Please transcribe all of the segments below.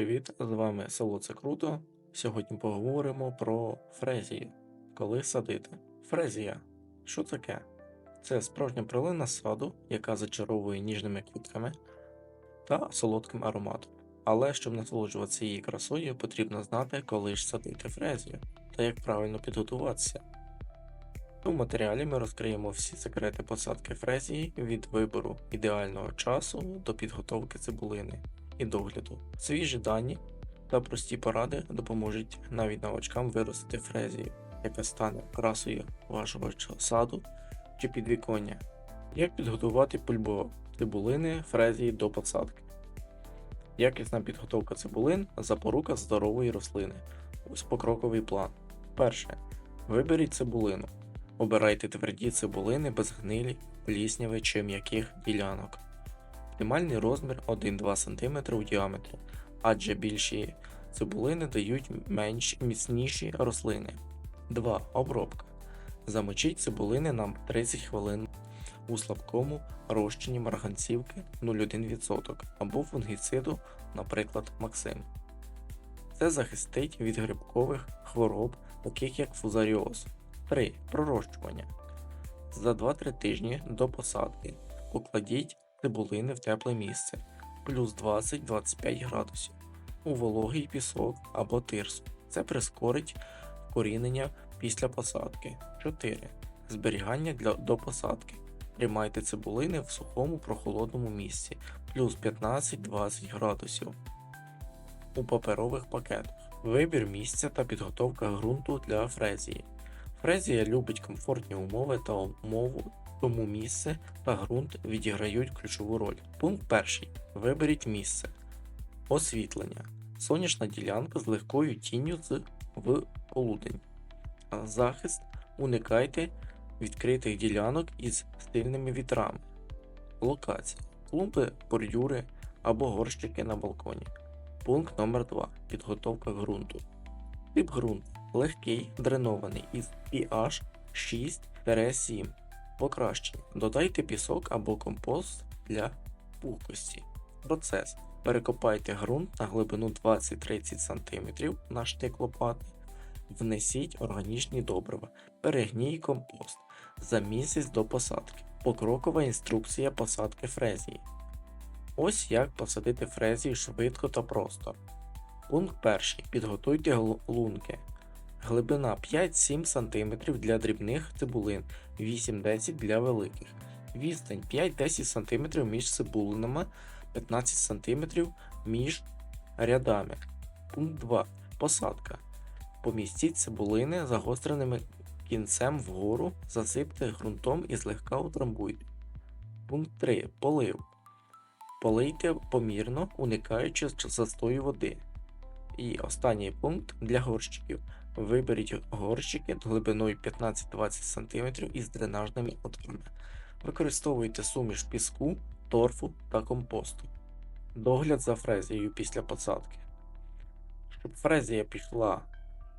привіт! З вами село Це Круто. Сьогодні поговоримо про фрезію. Коли садити. Фрезія. Що таке? Це справжня прилина саду, яка зачаровує ніжними квітками та солодким ароматом. Але щоб насолоджуватися її красою, потрібно знати, коли ж садити фрезію та як правильно підготуватися. У матеріалі ми розкриємо всі секрети посадки фрезії від вибору ідеального часу до підготовки цибулини і догляду. Свіжі дані та прості поради допоможуть навіть новачкам виростити фрезію, яка стане красою вашого саду чи підвіконня. Як підготувати пульбо цибулини фрезії до посадки? Якісна підготовка цибулин запорука здорової рослини. Ось покроковий план. Перше. Виберіть цибулину. Обирайте тверді цибулини без гнилі, плісняви чи м'яких ділянок. Оптимальний розмір 1-2 см у діаметрі, адже більші цибулини дають менш міцніші рослини. 2. Обробка. Замочіть цибулини на 30 хвилин у слабкому розчині марганцівки 0,1% або фунгіциду, наприклад, Максим. Це захистить від грибкових хвороб, таких як фузаріоз. 3. Пророщування. За 2-3 тижні до посадки покладіть цибулини в тепле місце плюс 20-25 градусів у вологий пісок або тирсу. Це прискорить вкорінення після посадки. 4. Зберігання для, до посадки. Тримайте цибулини в сухому прохолодному місці плюс 15-20 градусів у паперових пакетах. Вибір місця та підготовка ґрунту для фрезії. Фрезія любить комфортні умови та умову, тому місце та ґрунт відіграють ключову роль. Пункт перший. Виберіть місце. Освітлення. Сонячна ділянка з легкою тінню з в полудень. Захист. Уникайте відкритих ділянок із сильними вітрами. Локація. Клумби, бордюри або горщики на балконі. Пункт номер 2. Підготовка ґрунту. Тип ґрунту. Легкий, дренований із pH 6-7. Покращення. Додайте пісок або компост для пухкості. Процес. Перекопайте ґрунт на глибину 20-30 см на штик лопати. Внесіть органічні добрива. Перегній компост за місяць до посадки. Покрокова інструкція посадки фрезії. Ось як посадити фрезію швидко та просто. Пункт 1. Підготуйте лунки. Глибина 5-7 см для дрібних цибулин, 8-10 для великих. Відстань 5-10 см між цибулинами, 15 см між рядами. Пункт 2. Посадка. Помістіть цибулини загостреними кінцем вгору, засипте ґрунтом і злегка утрамбуйте. Пункт 3. Полив. Полийте помірно, уникаючи застою води. І останній пункт для горщиків. Виберіть горщики глибиною 15-20 см із дренажними отворами. Використовуйте суміш піску, торфу та компосту. Догляд за фрезією після посадки. Щоб фрезія пішла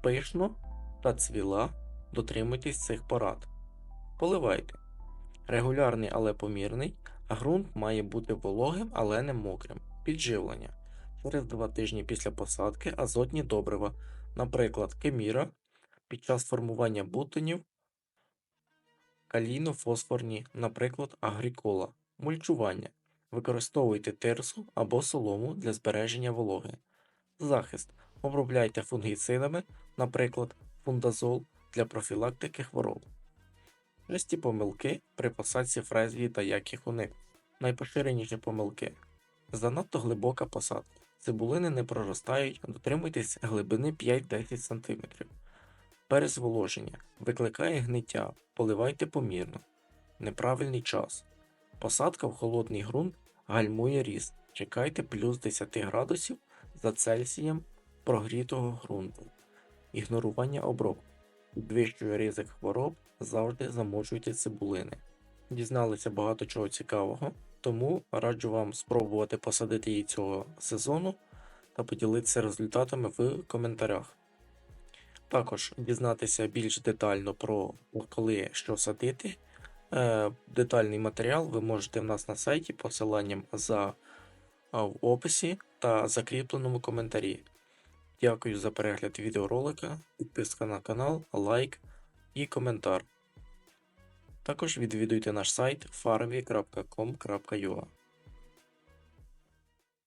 пишно та цвіла, дотримуйтесь цих порад. Поливайте. Регулярний, але помірний, а ґрунт має бути вологим, але не мокрим. Підживлення. Через 2 тижні після посадки азотні добрива, наприклад, кеміра, під час формування бутонів, калійно-фосфорні, наприклад, агрікола, мульчування. Використовуйте тирсу або солому для збереження вологи. Захист. Обробляйте фунгіцидами, наприклад, фундазол для профілактики хвороб. Часті помилки при посадці фрезії та як їх уникнути. Найпоширеніші помилки. Занадто глибока посадка. Цибулини не проростають, дотримуйтесь глибини 5-10 см. Перезволоження. Викликає гниття, поливайте помірно. Неправильний час. Посадка в холодний ґрунт гальмує ріст. Чекайте плюс 10 градусів за Цельсієм прогрітого ґрунту. Ігнорування обробки. Підвищує ризик хвороб, завжди замочуйте цибулини. Дізналися багато чого цікавого, тому раджу вам спробувати посадити її цього сезону та поділитися результатами в коментарях. Також дізнатися більш детально про коли що садити. Е, Детальний матеріал ви можете в нас на сайті посиланням за в описі та закріпленому коментарі. Дякую за перегляд відеоролика, підписка на канал, лайк і коментар. Також відвідуйте наш сайт farmvі.com.ua